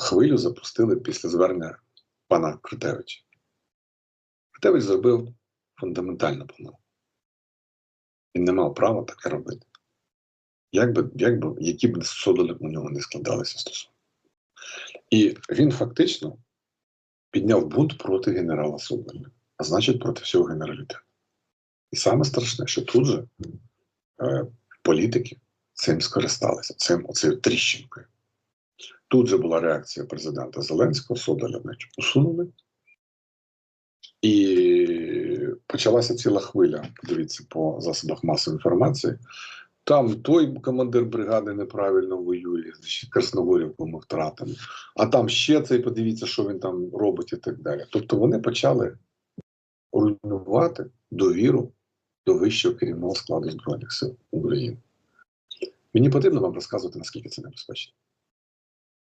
хвилю запустили після звернення пана Крутевича. Крутевич зробив фундаментальну помилку. Він не мав права таке робити. Як би, як би, які б судили у нього не складалися стосунки. І він фактично підняв бунт проти генерала Соболя, а значить проти всього генералітету. І саме страшне, що тут же е, політики цим скористалися, цим оцею тріщинкою. Тут же була реакція президента Зеленського, Соболя значить, усунули. І почалася ціла хвиля, подивіться, по засобах масової інформації. Там той командир бригади неправильно воює, Красногорівку ми втратимо. А там ще цей, подивіться, що він там робить і так далі. Тобто вони почали руйнувати довіру до вищого керівного складу Збройних сил України. Мені потрібно вам розказувати, наскільки це небезпечно.